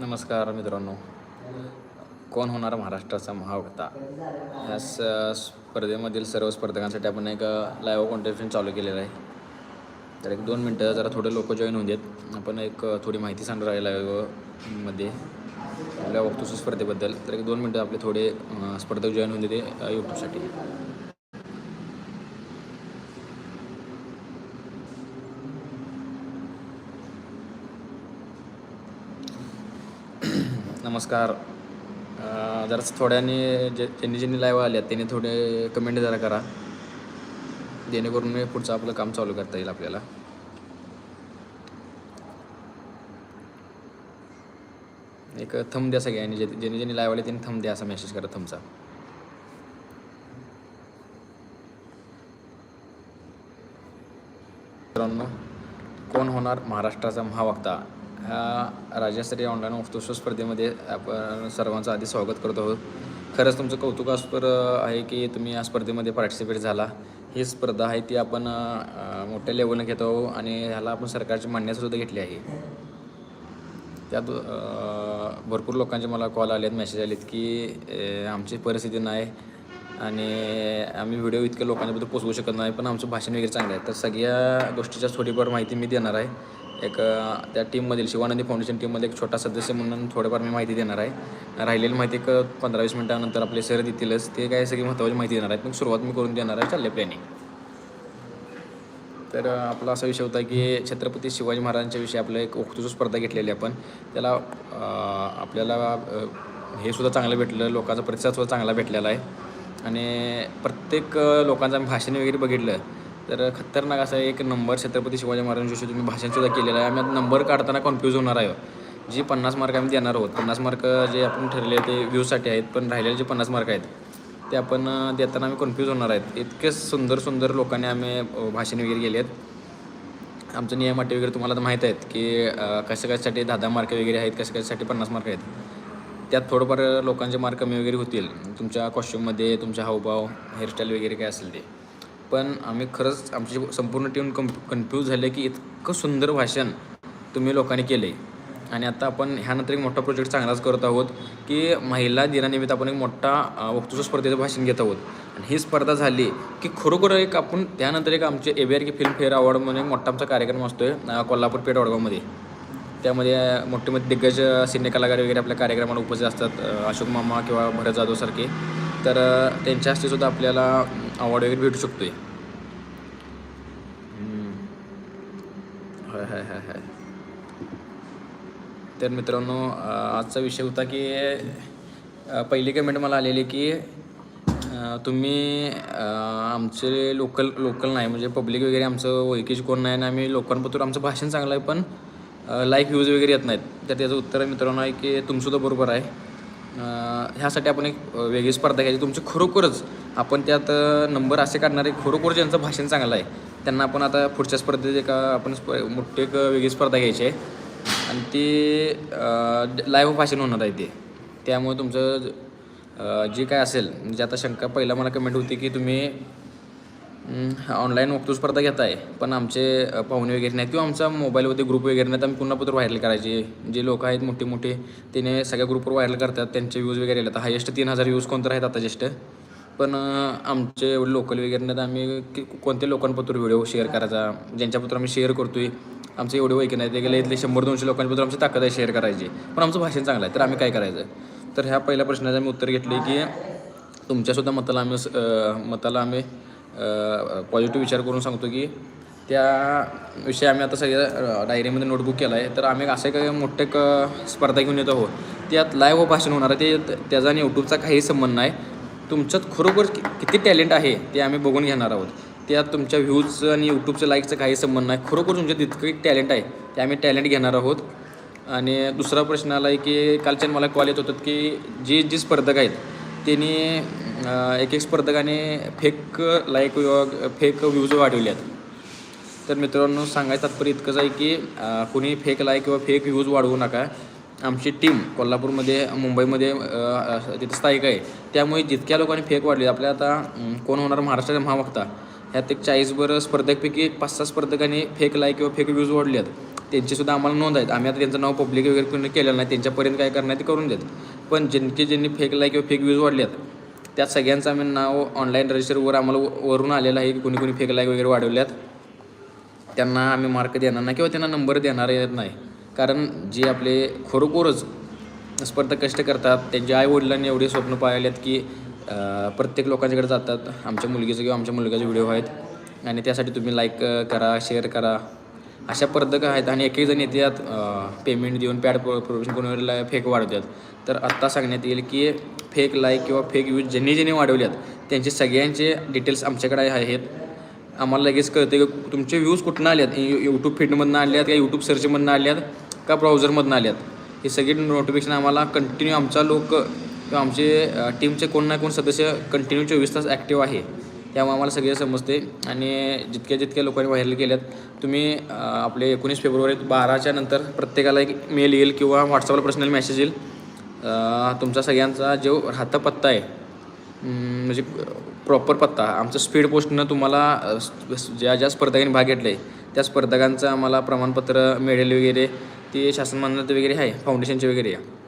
नमस्कार मित्रांनो. कोण होणार महाराष्ट्राचा महावक्ता? या स स्पर्धेमधील सर्व स्पर्धकांसाठी आपण एक लाईव्ह कॉन्टेस्ट चालू केलेलं आहे. तर एक दोन मिनटं जरा थोडे लोक जॉईन होऊन देत. आपण एक थोडी माहिती सांगणार आहे लाईव्हमध्ये आपल्या वक्तृत्व स्पर्धेबद्दल. तर एक दोन मिनटं आपले थोडे स्पर्धक जॉईन होऊन देते यूट्यूबसाठी. नमस्कार. जरा थोड्याने जे ज्यांनी ज्यांनी लाईव्ह आल्या त्यांनी थोडे कमेंट जरा करा. जेणेकरून पुढचं आपलं काम चालू करता येईल आपल्याला. एक थंब द्या सगळ्यांनी जे ज्यांनी ज्यांनी लाईव्ह त्यांनी थम द्या असा मेसेज करा थमचा मित्रांनो कोण होणार? महाराष्ट्राचा महावक्ता. ह्या राज्यस्तरीय ऑनलाईन वक्तृत्व स्पर्धेमध्ये आपण सर्वांचं आधी स्वागत करत आहोत. खरंच तुमचं कौतुकास्पद आहे की तुम्ही या स्पर्धेमध्ये पार्टिसिपेट झाला. ही स्पर्धा आहे ती आपण मोठ्या लेवलनं घेतो आणि ह्याला आपण सरकारची मान्यतासुद्धा घेतली आहे. त्यात भरपूर लोकांचे मला कॉल आले आहेत मेसेज आलेत की आमची परिस्थिती नाही आणि आम्ही व्हिडिओ इतक्या लोकांच्याबद्दल पोचवू शकत नाही पण आमचं भाषण वगैरे चांगलं आहे. तर सगळ्या गोष्टीच्या थोडीफार माहिती मी देणार आहे. एक त्या टीममधील शिवानंदी फाउंडेशन टीममध्ये एक छोटा सदस्य म्हणून थोडंफार मी माहिती देणार आहे. राहिलेली माहिती एक पंधरा वीस मिनटानंतर आपले सर देतीलच. ते काय सगळी महत्त्वाची माहिती देणार आहेत. मग सुरुवात मी करून देणार आहे चालले प्लॅनिंग तर आपला असा विषय होता की छत्रपती शिवाजी महाराजांच्या विषयी आपलं एक वक्तृत्व स्पर्धा घेतलेली आपण. त्याला आपल्याला हे सुद्धा चांगलं भेटलं लोकांचा प्रतिसाद सुद्धा चांगला भेटलेला आहे. आणि प्रत्येक लोकांचं आम्ही भाषण वगैरे बघितलं. तर खतरनाक असा एक नंबर छत्रपती शिवाजी महाराजांविषयी तुम्ही भाषणसुद्धा केलेलं आहे. आम्ही नंबर काढताना कन्फ्यूज होणार आहे जी पन्नास मार्क आम्ही देणार आहोत. पन्नास मार्क जे आपण ठरले ते व्ह्यूसाठी आहेत पण राहिलेले जे पन्नास मार्क आहेत ते आपण देताना आम्ही कन्फ्यूज होणार आहेत. इतके सुंदर सुंदर लोकांनी आम्ही भाषण वगैरे गेले आहेत. आमचं नियम अटी वगैरे तुम्हाला तर माहीत आहेत की कशा कशासाठी दहा दहा मार्क वगैरे आहेत कशा कशासाठी पन्नास मार्क आहेत. त्यात थोडंफार लोकांचे मार्क कमी वगैरे होतील. तुमच्या कॉस्ट्यूममध्ये तुमच्या हावभाव हेअरस्टाईल वगैरे काय असेल ते. पण आम्ही खरंच आमची संपूर्ण टीम कम कन्फ्यूज झाले की इतकं सुंदर भाषण तुम्ही लोकांनी केलं आहे आणि आता आपण ह्यानंतर एक मोठा प्रोजेक्ट चांगलाच करत आहोत की महिला दिनानिमित्त आपण एक मोठा वक्तृत्व स्पर्धेचं भाषण घेत आहोत. आणि ही स्पर्धा झाली की खरोखर एक आपण त्यानंतर एक आमचे ए बी आर की फिल्मफेअर अवॉर्ड म्हणून एक मोठा आमचा कार्यक्रम असतो आहे कोल्हापूर पेठ वडगावमध्ये. त्यामध्ये मोठे मोठे दिग्गज सिने कलाकार वगैरे आपल्या कार्यक्रमाला उपस्थित असतात अशोक मामा किंवा भरत जाधवसारखे तर त्यांच्या हस्ते सुद्धा आपल्याला अवॉर्ड वगैरे भेटू शकतो आहे हाय हाय हाय हाय तर मित्रांनो आजचा विषय होता की पहिली कमेंट मला आलेली की तुम्ही आमचे लोकल लोकल नाही म्हणजे पब्लिक वगैरे आमचं ओळखीचे कोण नाही आणि आम्ही लोकांबद्दल आमचं भाषण चांगलं आहे पण लाईक व्ह्यूज वगैरे येत नाहीत. तर त्याचं उत्तर मित्रांनो आहे की तुमचंसुद्धा बरोबर आहे. ह्यासाठी आपण एक वेगळी स्पर्धा घ्यायची. तुमची खरोखरच आपण त्यात नंबर असे काढणारे खरोखर ज्यांचं भाषण चांगलं आहे त्यांना आपण आता पुढच्या स्पर्धेत एका आपण स्प मोठी एक वेगळी स्पर्धा घ्यायची आहे. आणि ते लाईव्ह भाषण होणार आहे ते. त्यामुळे तुमचं जे काय असेल म्हणजे आता शंका पहिला मला कमेंट होती की तुम्ही ऑनलाईन वक्तृत्व स्पर्धा घेताय पण आमचे पाहुणे वगैरे नाहीत किंवा आमचा मोबाईलवरती ग्रुप वगैरे नाहीत आम्ही पुन्हा पत्र व्हायरल करायचे. जे लोक आहेत मोठे मोठे त्याने सगळ्या ग्रुपवर व्हायरल करतात त्यांचे व्ह्यूज वगैरे येतात हायेस्ट तीन हजार व्ह्यूज कोणतं आहेत आता जेष्ट पण आमचे एवढे लोकल वगैरे नाहीत आम्ही की कोणत्या लोकांपत्र व्हिडिओ शेअर करायचा ज्यांच्यापत्र आम्ही शेअर करतो आहे आमचं एवढे वैकी नाही ते गेले इथले शंभर दोनशे लोकांबद्दल आमची ताकद आहे शेअर करायची. पण आमचं भाषण चांगलं आहे तर आम्ही काय करायचं? तर ह्या पहिल्या प्रश्नाचं आम्ही उत्तर घेतले की तुमच्यासुद्धा मताला आम्ही मताला आम्ही पॉझिटिव्ह विचार करून सांगतो की त्या विषयी आम्ही आता सगळ्या डायरीमध्ये नोटबुक केला आहे तर आम्ही असं काही मोठे क स्पर्धा घेऊन येत आहोत. त्यात लाईव्ह भाषण होणार आहे ते त्याचा आणि यूट्यूबचा काही संबंध नाही. तुमच्यात खरोखर किती टॅलेंट आहे ते आम्ही बघून घेणार आहोत. त्यात तुमच्या व्ह्यूजचं आणि यूट्यूबचं लाईकचं काही संबंध नाही. खरोखर तुमच्या तितकं एक टॅलेंट आहे ते आम्ही टॅलेंट घेणार आहोत. आणि दुसरा प्रश्न आला आहे की कालच्या मला कॉल येत होतात की जे जे स्पर्धक आहेत त्यांनी एक एक स्पर्धकाने फेक लाईक फेक व्ह्यूज वाढवले आहेत तर मित्रांनो सांगायचं तात्पर्य इतकंच आहे की कुणी फेक लाईक किंवा फेक व्ह्यूज वाढवू नका. आमची टीम कोल्हापूरमध्ये मुंबईमध्ये तिथं स्थायिक आहे. त्यामुळे जितक्या लोकांनी फेक वाढले आपल्या आता कोण होणार? महाराष्ट्राचा महावक्ता. ह्यात एक चाळीसभर स्पर्धकपैकी एक पाच सहा स्पर्धकांनी फेक लाईक किंवा फेक व्ह्यूज वाढले आहेत त्यांचीसुद्धा आम्हाला नोंद आहेत. आम्ही आता त्यांचं नाव पब्लिक वगैरे कोणी केलेलं नाही. त्यांच्यापर्यंत काय करणार ते करून देत. पण ज्यांचे ज्यांनी फेक लाईक किंवा फेक व्ह्यूज वाढले आहेत त्यात सगळ्यांचं आम्ही नाव ऑनलाईन रजिस्टरवर आम्हाला वरून आलेलं आहे की कोणी कोणी फेक लाईक वगैरे वाढवल्यात. त्यांना आम्ही मार्क देणार नाही किंवा त्यांना नंबर देणार येत नाही. कारण जे आपले खरोखरच स्पर्धक कष्ट करतात त्यांच्या आईवडिलांनी एवढे स्वप्न पाहिलेत की प्रत्येक लोकांच्याकडे जातात. आमच्या मुलगीचं किंवा आमच्या मुलगाचे व्हिडिओ आहेत. आणि त्यासाठी तुम्ही लाईक करा शेअर करा. अशा पद्धत आहेत आणि एक जण येतात पेमेंट देऊन पॅड प्रोडक्शन करून फेक वाढवतात. तर आत्ता सांगण्यात येईल की फेक लाईक किंवा फेक व्ह्यूज ज्यांनी ज्यांनी वाढवल्यात त्यांचे सगळ्यांचे डिटेल्स आमच्याकडे आहेत. आम्हाला लगेच कळते की तुमचे व्ह्यूज कुठनं आल्यात यूट्यूब फीडमधनं आल्यात का यूट्यूब सर्चमधनं आल्यात का ब्राउझरमधनं आल्यात हे सगळे नोटिफिकेशन आम्हाला कंटिन्यू आमचा लोक किंवा आमचे टीमचे कोण ना कोण सदस्य कंटिन्यू चोवीस तास ॲक्टिव्ह आहे त्यामुळे आम्हाला सगळे समजते. आणि जितक्या जितक्या लोकांनी व्हायरल केल्यात तुम्ही आपले एकोणीस फेब्रुवारी बाराच्या नंतर प्रत्येकाला एक मेल येईल किंवा व्हॉट्सअपला पर्सनल मेसेज येईल. तुमचा सगळ्यांचा जो राहता पत्ता आहे म्हणजे प्रॉपर पत्ता आमचं स्पीड पोस्टनं तुम्हाला ज्या ज्या स्पर्धकांनी भाग घेतला आहे त्या स्पर्धकांचं आम्हाला प्रमाणपत्र मेडल वगैरे ते शासन वगैरे आहे फाउंडेशनचे वगैरे. आहे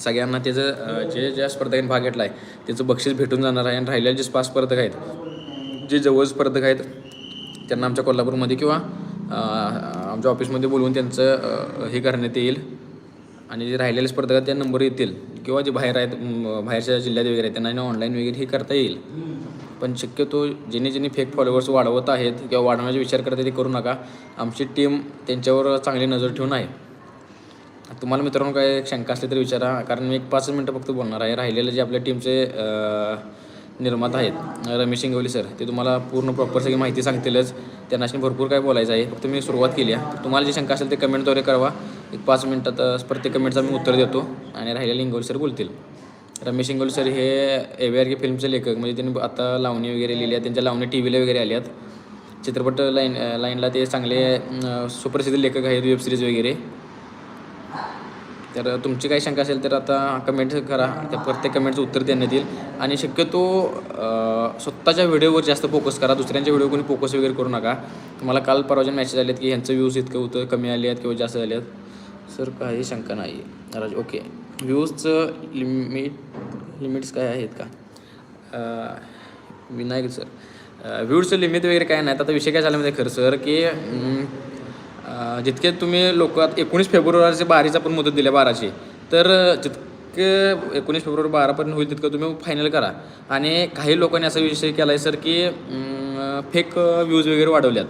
सगळ्यांना त्याचं जे ज्या स्पर्धकांनी भाग घेतला आहे त्याचं बक्षीस भेटून जाणार आहे आणि राहिलेले जे पाच स्पर्धक आहेत जे जवळ स्पर्धक आहेत त्यांना आमच्या कोल्हापूरमध्ये किंवा आमच्या ऑफिसमध्ये बोलवून त्यांचं हे करण्यात येईल. आणि जे राहिलेले स्पर्धक आहेत त्या नंबर येतील. किंवा जे बाहेर आहेत बाहेरच्या जिल्ह्यात वगैरे आहेत त्यांना ऑनलाईन वगैरे हे करता येईल. पण शक्यतो ज्यांनी ज्यांनी फेक फॉलोअर्स वाढवत आहेत किंवा वाढवण्याचा विचार करत ते करू नका. आमची टीम त्यांच्यावर चांगली नजर ठेवून आहे. तुम्हाला मित्रांनो काय शंका असली तर विचारा. कारण मी एक पाच मिनटं फक्त बोलणार आहे. राहिलेले जे आपल्या टीमचे निर्माता आहेत रमेश इंगवली सर ते तुम्हाला पूर्ण प्रॉपर सगळी माहिती सांगतीलच. त्यांना भरपूर काय बोलायचं आहे. फक्त मी सुरुवात केली आहे. तुम्हाला जी शंका असेल ते कमेंटद्वारे कळवा. एक पाच मिनटात प्रत्येक कमेंटचा मी उत्तर देतो आणि राहिलेले इंगवली सर बोलतील. रमेश इंगोली सर हे ए व्ही आर के फिल्मचे लेखक. म्हणजे त्यांनी आता लावणी वगैरे लिहिली आहे. त्यांच्या लावणी टी व्हीला वगैरे आल्यात. चित्रपट लाईन लाईनला ते चांगले सुप्रसिद्ध लेखक आहेत वेब सिरीज वगैरे. तर तुमची काही शंका असेल तर आता कमेंट करा. त्या प्रत्येक कमेंटचं उत्तर देण्यात येईल आणि शक्यतो स्वतःच्या व्हिडिओवर जास्त फोकस करा. दुसऱ्यांच्या व्हिडिओ कोणी फोकस वगैरे करू नका. मला काल परवाजन मॅसेज आलेत की ह्यांचं व्ह्यूज इतकं होतं कमी आले आहेत किंवा जास्त झाले आहेत. सर काही शंका नाही राज ओके व्ह्यूजचं लिमिट लिमिट्स काय आहेत का? विनायक सर व्ह्यूजचं लिमिट वगैरे काय नाही आता विषय काय झाला म्हणजे खरं सर की जितके तुम्ही लोक एकोणीस फेब्रुवारीचे बाराची पण मुदत दिल्या बाराची. तर जितके एकोणीस फेब्रुवारी बारापर्यंत होईल तितकं तुम्ही फायनल करा. आणि काही लोकांनी असा विषय केला आहे सर की फेक व्ह्यूज वगैरे वाढवल्यात.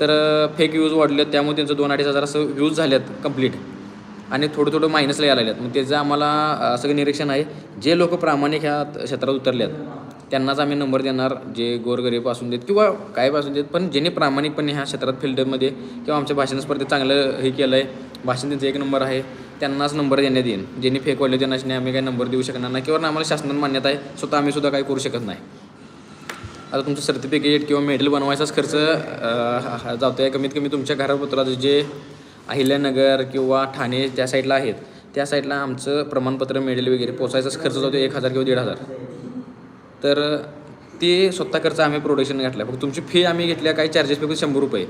तर फेक व्ह्यूज वाढलेत त्यामुळे त्यांचं दोन अडीच हजार असं व्ह्यूज झाल्यात कंप्लीट आणि थोडं थोडं मायनसला यायला लागल्यात. मग त्याचं आम्हाला सगळं निरीक्षण आहे जे लोक प्रामाणिक ह्या क्षेत्रात उतरल्यात त्यांनाच आम्ही नंबर देणार जे गोरगरीब असून देत किंवा काय असून देत पण ज्यांनी प्रामाणिकपणे ह्या क्षेत्रात फील्डमध्ये किंवा आमच्या भाषण स्पर्धेत चांगलं हे केलं आहे भाषण त्यांचं एक नंबर आहे त्यांनाच नंबर देण्यात येईल ज्यांनी फेकवले त्यांनाच नाही आम्ही काही नंबर देऊ शकणार नाही किंवा आम्हाला शासनात मान्यता आहे स्वतः आम्ही सुद्धा काही करू शकत नाही. आता तुमचं सर्टिफिकेट किंवा मेडल बनवायचाच खर्च जातो आहे कमीत कमी तुमच्या घरापत्रात जे अहिल्यानगर किंवा ठाणे ज्या साईडला आहेत त्या साईडला आमचं प्रमाणपत्र मेडल वगैरे पोचायचाच खर्च जातो एक हजार किंवा दीड हजार. तर ते स्वतः खर्च आम्ही प्रोडक्शन घातला फक्त तुमची फी आम्ही घेतल्या काही चार्जेस फक्त शंभर रुपये.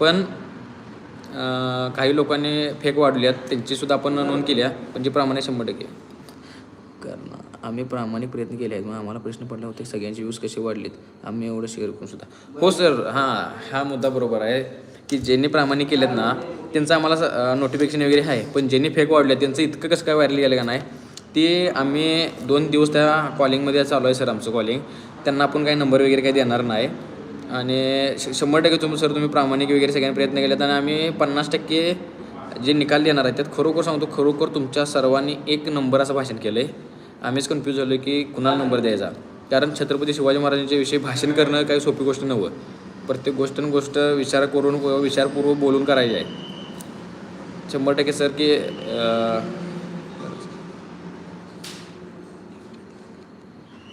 पण काही लोकांनी फेक वाढल्यात त्यांचीसुद्धा आपण नोंद केल्या पण जे प्रमाणे शंभर टक्के. कारण आम्ही प्रामाणिक प्रयत्न केले आहेत मग आम्हाला प्रश्न पडला होता की सगळ्यांचे व्ह्यूज कसे वाढलेत आम्ही एवढं शेअर करून सुद्धा. हो सर हां हा मुद्दा बरोबर आहे की ज्यांनी प्रामाणिक केलेत ना त्यांचं आम्हाला नोटिफिकेशन वगैरे आहे पण ज्यांनी फेक वाढले त्यांचं इतकं कसं काय व्हायरल गेलं का नाही ते आम्ही दोन दिवस त्या कॉलिंगमध्ये चालू आहे सर आमचं कॉलिंग. त्यांना आपण काही नंबर वगैरे काही देणार नाही. आणि श शंभर टक्के तुम्ही सर तुम्ही प्रामाणिक वगैरे सगळ्यांनी प्रयत्न केलेत आणि आम्ही पन्नास टक्के जे निकाल देणार आहेत त्यात खरोखर सांगतो खरोखर तुमच्या सर्वांनी एक नंबर असं भाषण केलं आहे आम्हीच कन्फ्यूज झालो की कुणाला नंबर द्यायचा? कारण छत्रपती शिवाजी महाराजांच्या विषयी भाषण करणं काही सोपी गोष्ट नव्हतं प्रत्येक गोष्ट गोष्ट विचार करून विचारपूर्वक बोलून करायची आहे. शंभर टक्के सर की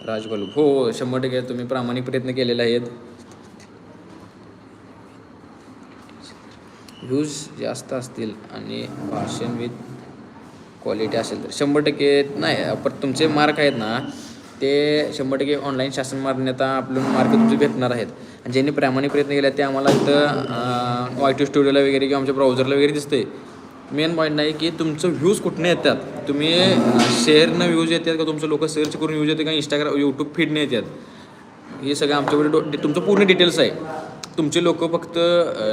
अं, हो शंभर टक्के तुम्ही प्रामाणिक प्रयत्न केलेले आहेत. व्ह्यूज जास्त असतील आणि भाषण विथ क्वालिटी असेल तर शंभर टक्के नाही पण तुमचे मार्क आहेत ना ते शंभर टक्के ऑनलाईन शासन मान्यता आपलं मार्क तुमचे भेटणार आहेत. आणि ज्यांनी प्रामाणिक प्रयत्न केले ते आम्हाला इथं वाय टी स्टुडिओला वगैरे किंवा आमच्या ब्राउझरला वगैरे दिसतंय. मेन पॉईंट आहे की तुमचं व्ह्यूज कुठनं येतात? तुम्ही शेअरनं व्ह्यूज येतात का? तुमचं लोक सर्च करून व्ह्यूज येते का? इंस्टाग्राम यूट्यूब फीडने येतात हे सगळं आमच्याकडे डो तुमचं पूर्ण डिटेल्स आहे. तुमचे लोक फक्त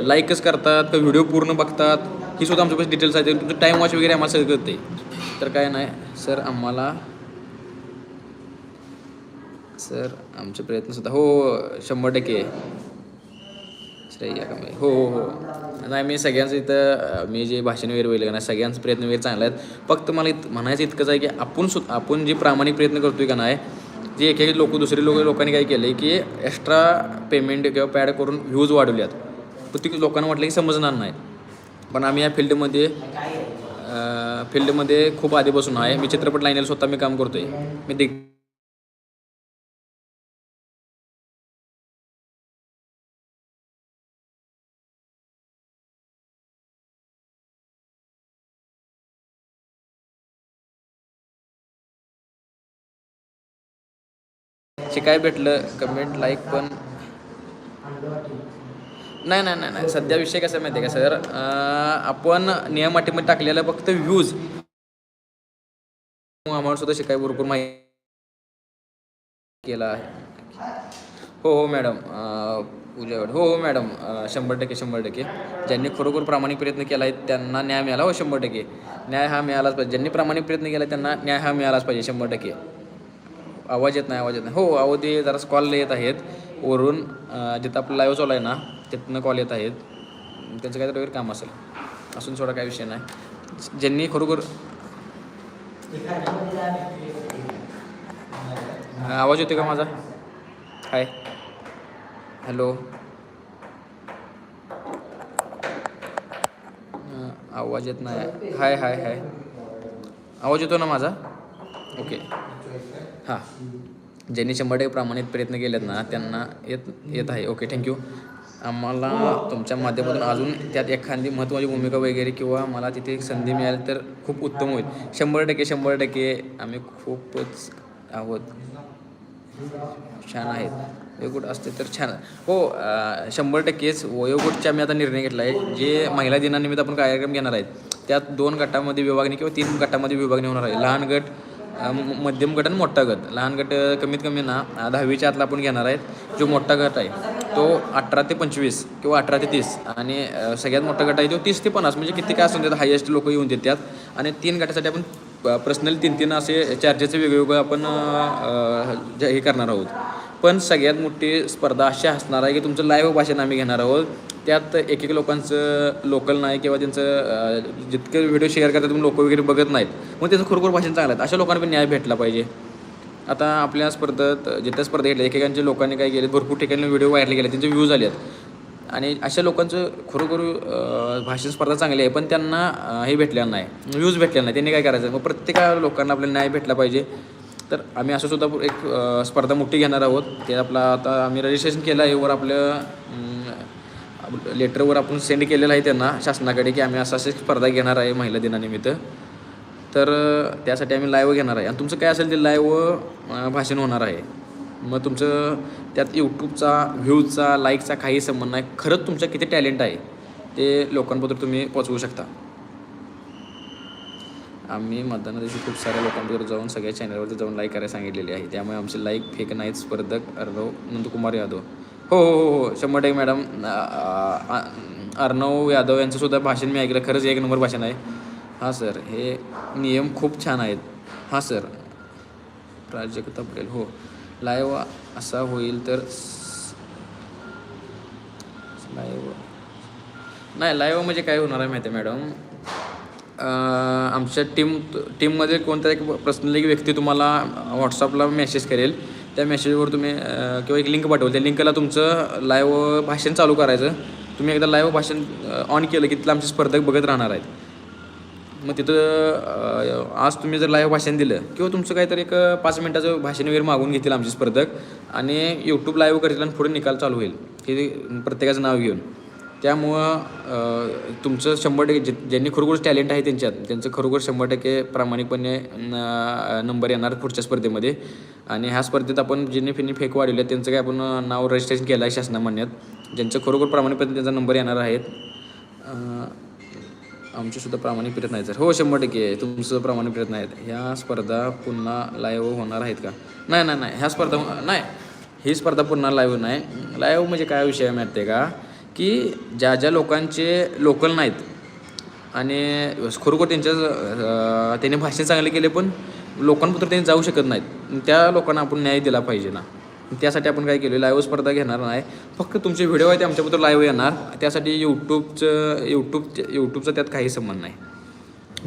लाईकच करतात का? व्हिडिओ पूर्ण बघतात? ही सुद्धा आमच्यापासून डिटेल्स आहेत. तुमचं टाईम वॉच वगैरे आम्हाला सगळं करते तर काय नाही सर आम्हाला सर आमचे प्रयत्नसुद्धा हो शंभर टक्के. श्रेया कमी हो हो हो. नाही मी सगळ्यांचं इथं मी जे भाषण वगैरे वेळ का नाही सगळ्यांचं प्रयत्न वगैरे चांगले आहेत. फक्त मला इत म्हणायचं इतकंच आहे की आपण सु आपण जे प्रामाणिक प्रयत्न करतोय का नाही जे एक एक लोक दुसरे लोक लोकांनी काय केलं आहे की एक्स्ट्रा पेमेंट किंवा पॅड करून व्ह्यूज वाढवल्यात. पण ती लोकांना वाटलं की समजणार नाही. पण आम्ही या फील्डमध्ये फील्डमध्ये खूप आधीपासून आहे. मी चित्रपट लाईनीला स्वतः मी काम करतोय. मी दिग काय भेटलं कमेंट लाईक पण. नाही नाही नाही नाही. सध्या विषय कसा आहे माहिती आहे का सर? आपण नियम अटीमध्ये टाकलेलं फक्त व्ह्यूज आम्हाला सुद्धा शिकाय भरपूर माहिती केला आहे. हो हो मॅडम. पूजा हो हो मॅडम. शंभर टक्के शंभर टक्के. ज्यांनी खरोखर प्रामाणिक प्रयत्न केला आहे त्यांना न्याय मिळाला. हो शंभर टक्के. न्याय हा मिळालाच पाहिजे. ज्यांनी प्रामाणिक प्रयत्न केला त्यांना न्याय हा मिळालाच पाहिजे. शंभर टक्के. आवाज येत नाही आवाज येत नाही. हो अहो ते जरा कॉल येत आहेत. वरून जिथं आपलं लाईव्ह चालू आहे ना तिथनं कॉल येत आहेत. त्यांचं काहीतरी वगैरे काम असेल. असून थोडा काही विषय नाही. ज्यांनी खरोखर आवाज येतो का माझा? हाय हॅलो आवाज येत नाही. हाय हाय हाय आवाज येतो ना माझा? ओके हां. ज्यांनी शंभर टक्के प्रामाणिक प्रयत्न केलेत ना त्यांना येत येत आहे. ओके थँक्यू आम्हाला तुमच्या माध्यमातून अजून त्यात एखादी महत्त्वाची भूमिका वगैरे किंवा मला तिथे एक संधी मिळाली तर खूप उत्तम होईल. शंभर टक्के शंभर टक्के आम्ही खूपच आहोत. छान आहेत वयोगुट असते तर छान. हो शंभर टक्केच वयोगटचा आम्ही आता निर्णय घेतला आहे. जे महिला दिनानिमित्त आपण कार्यक्रम घेणार आहेत त्यात दोन गटामध्ये विभागणी किंवा तीन गटामध्ये विभागणी होणार आहे. लहान गट मध्यम गट आणि मोठा गट. लहान गट कमीत कमी ना दहावीच्या आतला आपण घेणार आहेत जो मोठा गट आहे तो अठरा ते पंचवीस किंवा अठरा ते तीस. आणि सगळ्यात मोठा गट आहे तो तीस ते पन्नास म्हणजे किती काय असून त्यात हायेस्ट लोक येऊन देतात. आणि तीन गटासाठी आपण पर्सनल तीन तीन असे चार्जेसचे वेगवेगळे आपण हे करणार आहोत. पण सगळ्यात मोठी स्पर्धा अशी असणार आहे की तुमचं लाईव्ह भाषण आम्ही घेणार आहोत. त्यात एक एक लोकांचं लोकल नाही किंवा त्यांचं जितके व्हिडिओ शेअर करतात तुम्ही लोक वगैरे बघत नाहीत. मग त्याचं खरोखर भाषण चांगलं आहे. अशा लोकांना पण न्याय भेटला पाहिजे. आता आपल्या स्पर्धेत जिथं स्पर्धा घेतल्या एकेकांच्या लोकांनी काय केले भरपूर ठिकाणी व्हिडिओ व्हायरल केले त्यांचे व्ह्यूज आले आहेत. आणि अशा लोकांचं खरोखर भाषण स्पर्धा चांगली आहे पण त्यांना हे भेटलेलं नाही. व्ह्यूज भेटलेला नाही. त्यांनी काय करायचं? मग प्रत्येका लोकांना आपल्याला न्याय भेटला पाहिजे. तर आम्ही असं सुद्धा एक स्पर्धा मोठी घेणार आहोत. ते आपला आता आम्ही रजिस्ट्रेशन केलं आहे. वर आपलं लेटरवर आपण सेंड केलेलं आहे त्यांना शासनाकडे की आम्ही असं अशी स्पर्धा घेणार आहे महिला दिनानिमित्त. तर त्यासाठी आम्ही लाईव्ह घेणार आहे. आणि तुमचं काय असेल ते लाईव्ह भाषण होणार आहे. मग तुमचं त्यात यूट्यूबचा व्ह्यूजचा लाईकचा काही संबंध नाही. खरंच तुमचं किती टॅलेंट आहे ते लोकांबद्दल तुम्ही पोचवू शकता. आम्ही मतदाना दिवशी खूप साऱ्या लोकांबरोबर जाऊन सगळ्या चॅनलवरती जाऊन लाईक करायला सांगितलेली आहे. त्यामुळे आमचे लाईक फेक नाहीत. स्पर्धक अर्णव नंदकुमार यादव. हो, हो हो हो शंभर टक्के मॅडम. अर्णव यादव यांचंसुद्धा भाषण मी ऐकलं. खरंच एक नंबर भाषण आहे. हां सर. हे नियम खूप छान आहेत. हां सर. प्राजक्ता पटेल. हो. लाईव्ह असा होईल तर लाईव्ह नाही लाईव्ह म्हणजे काय होणार आहे माहिती आहे मॅडम? आमच्या टीम टीममध्ये कोणता एक पर्सनली व्यक्ती तुम्हाला व्हॉट्सअपला मेसेज करेल. त्या मेसेजवर तुम्ही किंवा एक लिंक पाठवली. त्या लिंकला तुमचं लाईव्ह भाषण चालू करायचं. तुम्ही एकदा लाईव्ह भाषण ऑन केलं की तिथलं आमचे स्पर्धक बघत राहणार आहेत. मग तिथं आज तुम्ही जर लाईव्ह भाषण दिलं किंवा तुमचं काहीतरी एक पाच मिनटाचं भाषण वगैरे मागून घेतील आमचे स्पर्धक आणि यूट्यूब लाईव्ह करतील आणि पुढे निकाल चालू होईल. हे प्रत्येकाचं नाव घेऊन. त्यामुळं तुमचं शंभर टक्के जे ज्यांनी खरोखर टॅलेंट आहे त्यांच्यात त्यांचं खरोखर शंभर टक्के प्रामाणिकपणे नंबर येणार पुढच्या स्पर्धेमध्ये. आणि ह्या स्पर्धेत आपण ज्यांनी फिनी फेक वाढवले त्यांचं काय आपण नाव रजिस्ट्रेशन केलं आहे शासनामान्यात. ज्यांचं खरोखर प्रामाणिकपणे त्यांचा नंबर येणार आहेत आमचेसुद्धा प्रामाणिक प्रयत्न आहेत सर हो शंभर टक्के तुमचं प्रामाणिक प्रयत्न आहेत ह्या स्पर्धा पुन्हा लाईव्ह होणार आहेत का? नाही नाही नाही ह्या स्पर्धा नाही ही स्पर्धा पुन्हा लाईव्ह नाही. लाईव्ह म्हणजे काय विषय आहे माहिती आहे का? की ज्या ज्या लोकांचे लोकल नाहीत आणि खरोखर त्यांच्या त्याने भाषण चांगले केले पण लोकांपत्र त्यांनी जाऊ शकत नाहीत. त्या लोकांना आपण न्याय दिला पाहिजे ना. त्यासाठी आपण काय केलं लाईव्ह स्पर्धा घेणार नाही. फक्त तुमचे व्हिडिओ आहे ते आमच्याबद्दल लाईव्ह येणार. त्यासाठी यूट्यूबचं यूट्यूब यूट्यूबचा त्यात काही संबंध नाही.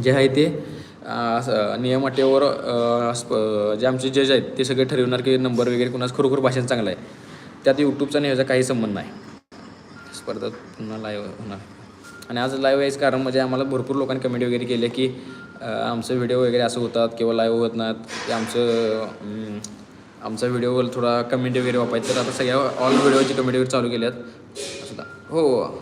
जे आहे ते असं नियम अटेवर स्प- जे आमचे जज आहेत ते सगळे ठरवणार की नंबर वगैरे कुणास खरोखर भाषण चांगलं आहे. त्यात यूट्यूबचा आणि काही संबंध नाही. परत पुन्हा लाईव्ह होणार. आणि आज लाईव्ह यायचं कारण म्हणजे आम्हाला भरपूर लोकांनी कमेंट वगैरे केले की आमचं व्हिडिओ वगैरे असं होतात किंवा लाईव्ह होत नाहीत. की आमचं आमचा व्हिडिओवर थोडा कमेंट वगैरे वापायचं तर आता सगळ्या ऑल व्हिडिओची कमेंट वगैरे चालू केल्यात. सुद्धा हो, हो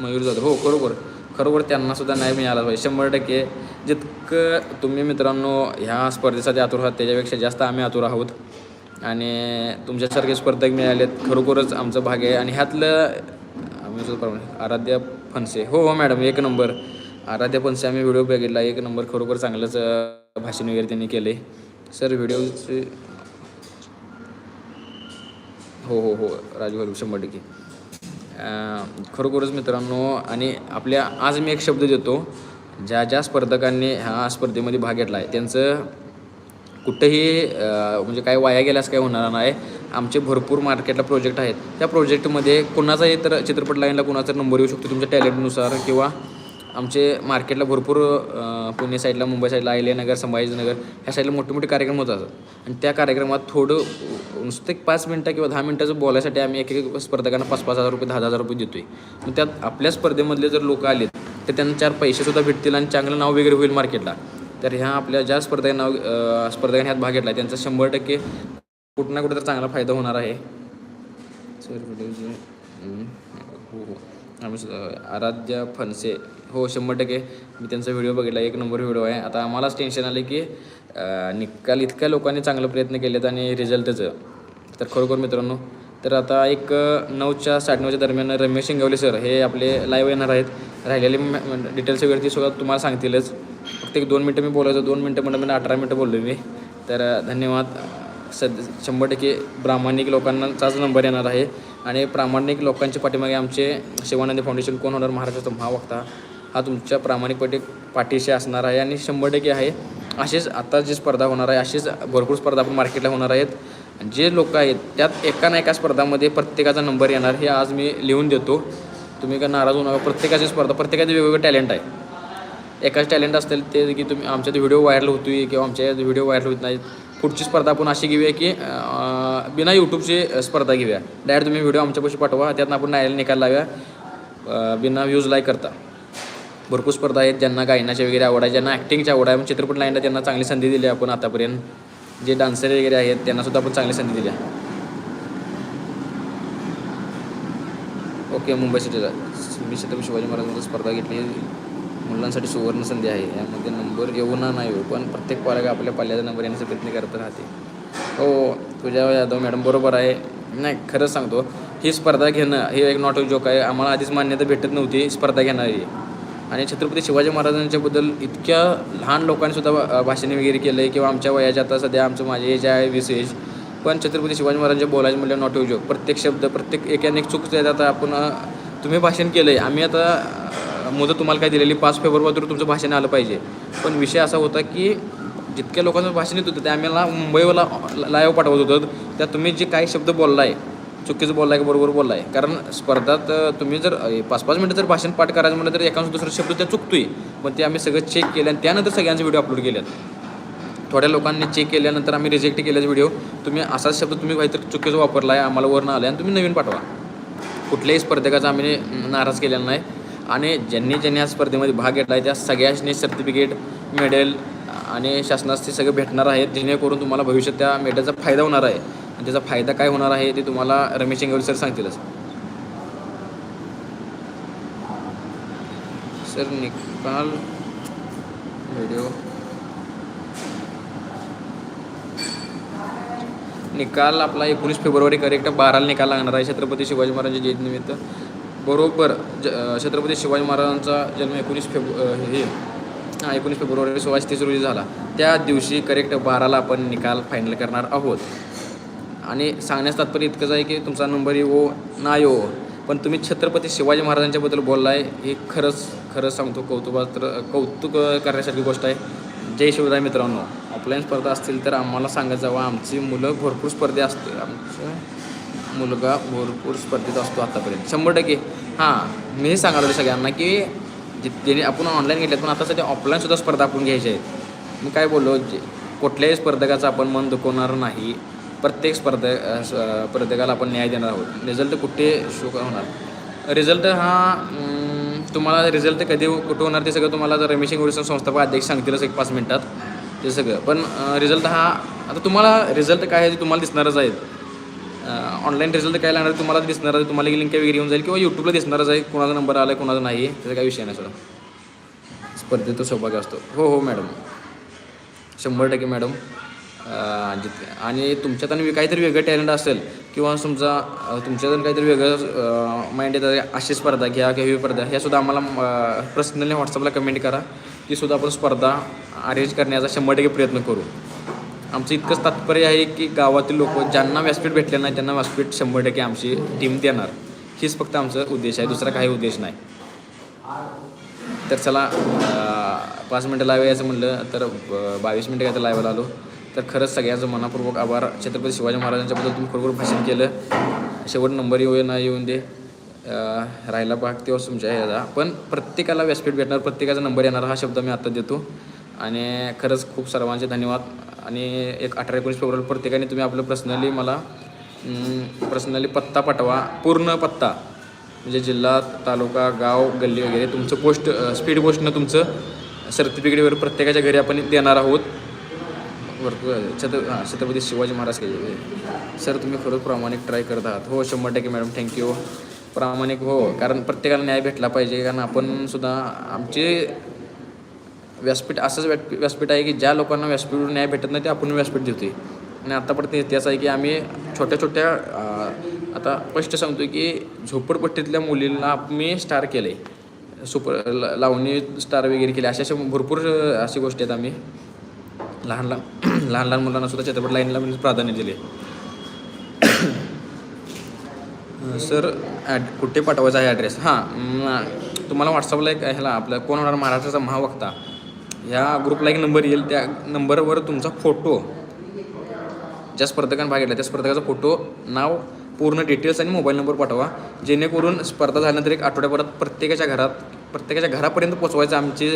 मयूर जातो हो खरोखर. खरोखर त्यांना सुद्धा नाही मिळाला पाहिजे. शंभर टक्के. जितकं तुम्ही मित्रांनो ह्या स्पर्धेसाठी आतुर आहात त्याच्यापेक्षा जास्त आम्ही आतुर आहोत. आणि तुमच्यासारखे स्पर्धक मिळालेत खरोखरच आमचं भाग्य आहे. आणि ह्यातलं आम्ही आराध्या फणसे. हो हो मॅडम एक नंबर. आराध्या फणसे आम्ही व्हिडिओ बघितला एक नंबर खरोखर चांगलंच भाषण वगैरे त्यांनी केले. सर व्हिडिओचे हो हो हो राजू शंभर टक्के. खरोखरच मित्रांनो आणि आपल्या आज मी एक शब्द देतो ज्या ज्या स्पर्धकांनी ह्या स्पर्धेमध्ये भाग घेतला आहे त्यांचं कुठंही म्हणजे काय वाया गेल्यास काय होणार नाही. आमचे भरपूर मार्केटला प्रोजेक्ट आहेत. त्या प्रोजेक्टमध्ये कुणाचाही तर चित्रपट लाईनला कुणाचा नंबर येऊ शकतो तुमच्या टॅलेंटनुसार किंवा आमचे मार्केटला भरपूर पुणे साईडला मुंबई साईडला अहिल्यानगर संभाजीनगर ह्या साईडला मोठे मोठे कार्यक्रम होत असतात. आणि त्या कार्यक्रमात थोडं नुसतं एक पाच मिनटं किंवा दहा मिनटाचं बोलायसाठी आम्ही एक एक स्पर्धकांना पाच पाच हजार रुपये दहा हजार रुपये देतोय. मग त्यात आपल्या स्पर्धेमधले जर लोक आलेत तर त्यांना चार पैसेसुद्धा भेटतील आणि चांगलं नाव वगैरे होईल मार्केटला. तर ह्या आपल्या ज्या स्पर्धकांना स्पर्धकांनी ह्यात भाग घेतला आहे त्यांचा शंभर टक्के कुठं ना कुठं तर चांगला फायदा होणार आहे. सर व्हिडिओ हो हो. आम्ही आराध्या फणसे हो शंभर टक्के. मी त्यांचा व्हिडिओ बघितला एक नंबर व्हिडिओ आहे. आता आम्हालाच टेन्शन आलं की निकाल इतक्या लोकांनी चांगले प्रयत्न केलेत आणि रिझल्ट त्याचं तर खरोखर मित्रांनो तर आता एक अं, नऊच्या साडेनऊच्या दरम्यान रमेश शिंगवले सर हे आपले लाईव्ह येणार आहेत. राहिलेले डिटेल्स वगैरे ते सुद्धा तुम्हाला सांगतीलच. प्रत्येक एक दोन मिनटं मी बोलायचो दोन मिनटं म्हणलं मी अठरा मिनटं बोललो मी. तर धन्यवाद. सद शंभर टक्के प्रामाणिक लोकांनाचाच नंबर येणार आहे. आणि प्रामाणिक लोकांच्या पाठीमागे आमचे शिवानंदी फाउंडेशन कोण होणार महाराष्ट्राचा महावक्ता हा तुमच्या प्रामाणिकपणे पाठीशी असणार आहे आणि शंभर टक्के आहे. अशीच आता जी स्पर्धा होणार आहे अशीच भरपूर स्पर्धा आपण मार्केटला होणार आहेत. जे लोक आहेत त्यात एका ना एका स्पर्धामध्ये प्रत्येकाचा नंबर येणार हे आज मी लिहून देतो. तुम्ही का नाराज होऊ नका प्रत्येकाची स्पर्धा प्रत्येकाचे वेगवेगळं टॅलेंट आहे. एकाच टॅलेंट असतील ते की तुम्ही आमच्यात व्हिडिओ व्हायरल होतोय किंवा आमच्या व्हिडिओ व्हायरल होत नाहीत. पुढची स्पर्धा आपण अशी घेऊया की बिना यूट्यूबची स्पर्धा घेऊया. डायरेक्ट तुम्ही व्हिडिओ आमच्यापाशी पाठवा त्यातनं आपण न्यायालय निकाल लावूया. बिना व्ह्यूज लाईक करता. भरपूर स्पर्धा आहेत ज्यांना गायनाची वगैरे आवड आहे ज्यांना ॲक्टिंगची आवड आहे. चित्रपट लाईनला त्यांना चांगली संधी दिली आहे आपण आतापर्यंत. जे डान्सर वगैरे आहेत त्यांना सुद्धा आपण चांगली संधी दिली आहे. ओके मुंबई सिटीला. मी छत्रपती शिवाजी महाराजांची स्पर्धा घेतली. मुलांसाठी सुवर्ण संधी आहे. यामध्ये नंबर येऊ ना नाही येऊ पण प्रत्येक पालक आपल्या पाल्याचा नंबर येण्याचा प्रयत्न करत राहते. हो तुझ्या यादव मॅडम बरोबर आहे. नाही खरंच सांगतो ही स्पर्धा घेणं हे एक नॉट जोक आहे. आम्हाला आधीच मान्यता भेटत नव्हती स्पर्धा घेणारी. आणि छत्रपती शिवाजी महाराजांच्याबद्दल इतक्या लहान लोकांनी सुद्धा भाषणे वगैरे केलं आहे किंवा आमच्या वयाच्या आता सध्या आमचं माझे एज आहे वीस एज पण छत्रपती शिवाजी महाराजांच्या बोलायचं म्हटलं नॉट जोक प्रत्येक शब्द प्रत्येक एकाने एक चूक देत आता आपण तुम्ही भाषण केलं आहे आम्ही आता मुदत तुम्हाला काय दिलेली? पाच फेब्रुवारीवर तुमचं भाषण आलं पाहिजे. पण विषय असा होता की जितक्या लोकांचं भाषण येत होतं ते आम्हाला मुंबईला लाईव्ह पाठवत होतं. त्यात तुम्ही जे काही शब्द बोललाय चुकीचं बोललाय का बरोबर बोललाय? कारण स्पर्धात तुम्ही जर पाच पाच मिनटं जर भाषण पाठ करायचं म्हटलं तर एकाच दुसरा शब्द त्या चुकतोय. पण ते आम्ही सगळं चेक केलं आणि त्यानंतर सगळ्यांचे व्हिडिओ अपलोड केलेत. थोड्या लोकांनी चेक केल्यानंतर आम्ही रिजेक्ट केल्याचे व्हिडिओ तुम्ही असाच शब्द तुम्ही काहीतरी चुकीचं वापरला आहे आम्हाला वरनं आलं आणि तुम्ही नवीन पाठवा. कुठल्याही स्पर्धकाचा आम्ही नाराज केलेला नाही. आणि ज्यांनी ज्यांनी या स्पर्धेमध्ये भाग घेतला आहे त्या सगळ्यांनी सर्टिफिकेट मेडल आणि शासनास ते सगळं भेटणार आहेत जेणेकरून तुम्हाला भविष्यात त्या मेडलचा फायदा होणार आहे. आणि त्याचा फायदा काय होणार आहे ते तुम्हाला रमेश इंगवली सर सांगतीलच सर निकाल व्हिडिओ निकाल आपला एकोणीस फेब्रुवारी करेक्ट बाराला निकाल लागणार आहे. छत्रपती शिवाजी महाराजांच्या जयंतीनिमित्त. बरोबर ज छत्रपती शिवाजी महाराजांचा जन्म एकोणीस फेब हे एकोणीस फेब्रुवारी सोळाशे तीस रोजी झाला. त्या दिवशी करेक्ट बाराला आपण निकाल फायनल करणार आहोत. आणि सांगण्यास तात्पर्य इतकंच आहे की तुमचा नंबर येवो ना येवो पण तुम्ही छत्रपती शिवाजी महाराजांच्याबद्दल बोललाय हे खरंच खरंच सांगतो कौतुकात्र कौतुक करण्यासारखी गोष्ट आहे. जय शिवराय मित्रांनो. ऑफलाईन स्पर्धा असतील तर आम्हाला सांगत जावं. आमची मुलं भरपूर स्पर्धे असते आमचं मुलगा भरपूर स्पर्धेत असतो आतापर्यंत. शंभर टक्के. हां मी हे सांगायला सगळ्यांना की जे आपण ऑनलाईन घेतल्यात पण आता सध्या ऑफलाईनसुद्धा स्पर्धा आपण घ्यायच्या आहेत. मी काय बोललो जे कुठल्याही स्पर्धकाचं आपण मन दुखवणार नाही. प्रत्येक स्पर्धा स्पर्धकाला आपण न्याय देणार आहोत. रिझल्ट कुठे शो होणार? रिझल्ट हा तुम्हाला रिझल्ट कधी कुठं होणार ते सगळं तुम्हाला जर रमेश गुरुसन संस्थापक अध्यक्ष सांगतीलच एक पाच मिनटात. ते सगळं. पण रिझल्ट हा आता तुम्हाला रिझल्ट काय आहे ते तुम्हाला दिसणारच आहेत. ऑनलाईन रिझल्ट काय लागणार तुम्हाला दिसणार आहे. तुम्हाला लिंक वगैरे येऊन जाईल किंवा यूट्यूबला दिसणारच आहे. कोणाचा नंबर आला कोणाचा नाही त्याचा काही विषय नाही सोडा. स्पर्धेत तो सौभाग्य असतो. हो हो मॅडम शंभर टक्के मॅडम जित आणि तुमच्यात आणि काहीतरी वेगळं टॅलेंट असेल किंवा तुमचा तुमच्यातून काहीतरी वेगळं माइंड येतं अशी स्पर्धा घ्या किंवा ही स्पर्धा. ह्यासुद्धा आम्हाला पर्सनली व्हॉट्सअपला कमेंट करा ती सुद्धा आपण स्पर्धा अरेंज करण्याचा शंभर टक्के प्रयत्न करू. आमचं इतकंच तात्पर्य आहे की गावातील लोक ज्यांना व्यासपीठ भेटले नाही त्यांना व्यासपीठ शंभर टक्के आमची टीम देणार. हीच फक्त आमचा उद्देश आहे दुसरा काही उद्देश नाही. तर चला पाच मिनटं लाईव्ह यायचं म्हणलं तर ब- बावीस मिनटं काय तर लाईव्हला आलो. तर खरंच सगळ्यांचं मनापूर्वक आभार. छत्रपती शिवाजी महाराजांच्याबद्दल तुम्ही खरोखर भाषण केलं. शेवट नंबर येऊ ना येऊन दे. राहिला भाग तेव्हा तुमच्या ह्याचा. पण प्रत्येकाला व्यासपीठ भेटणार प्रत्येकाचा नंबर येणार हा शब्द मी आत्ता देतो. आणि खरंच खूप सर्वांचे धन्यवाद. आणि एक अठरा एकोणीस फेब्रुवारी प्रत्येकाने तुम्ही आपलं पर्सनली मला पर्सनली पत्ता पाठवा. पूर्ण पत्ता. म्हणजे जिल्हा तालुका गाव गल्ली वगैरे तुमचं पोस्ट स्पीड पोस्टनं तुमचं सर्टिफिकेट वगैरे प्रत्येकाच्या घरी आपण देणार आहोत. भरपूर छत्र हां छत्रपती शिवाजी महाराज काही सर तुम्ही खरंच प्रामाणिक ट्राय करत आहात. हो शंभर टक्के मॅडम थँक्यू प्रामाणिक हो कारण प्रत्येकाला न्याय भेटला पाहिजे. कारण आपण सुद्धा आमचे व्यासपीठ असंच व्याप व्यासपीठ आहे की ज्या लोकांना व्यासपीठ न्याय भेटत नाही ते आपण व्यासपीठ देतोय. आणि आत्तापर्यंत इतिहास आहे की आम्ही छोट्या छोट्या आता स्पष्ट सांगतो की झोपडपट्टीतल्या मुलींना आम्ही स्टार केलं. आहे सुपर लावणी स्टार वगैरे केले. अशा अशा भरपूर अशी गोष्टी आहेत आम्ही. लहान लहान लहान लहान मुलांना सुद्धा चित्रपट लाईनला म्हणजे प्राधान्य दिले. सर ॲड कुठे पाठवायचा आहे ॲड्रेस हां तुम्हाला व्हॉट्सअपला एक ह्याला आपलं कोण होणार महाराष्ट्राचा महावक्ता? ह्या ग्रुपला एक नंबर येईल. त्या नंबरवर तुमचा फोटो. ज्या स्पर्धकांना भाग घेतला त्या स्पर्धकाचा फोटो नाव पूर्ण डिटेल्स आणि मोबाईल नंबर पाठवा. जेणेकरून स्पर्धा झाल्यानंतर एक आठवड्याभरात प्रत्येकाच्या घरात प्रत्येकाच्या घरापर्यंत पोचवायचं आमची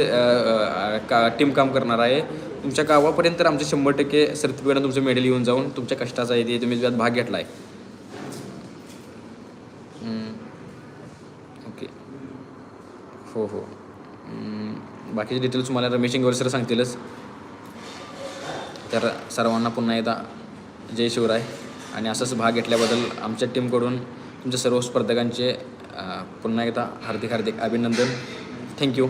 का टीम काम करणार आहे. तुमच्या गावापर्यंत तर आमचे शंभर टक्के सर्टिफिकेट तुमचं मेडल येऊन जाऊन तुमच्या कष्टाचा आहे ते तुम्ही त्यात भाग घेतला आहे ओके. हो हो. बाकीचे डिटेल्स तुम्हाला रमेश इंगवले सर सांगतीलच. तर सर्वांना पुन्हा एकदा जय शिवराय. आणि असंच भाग घेतल्याबद्दल आमच्या टीमकडून तुमच्या सर्व स्पर्धकांचे पुन्हा एकदा हार्दिक हार्दिक अभिनंदन. थँक्यू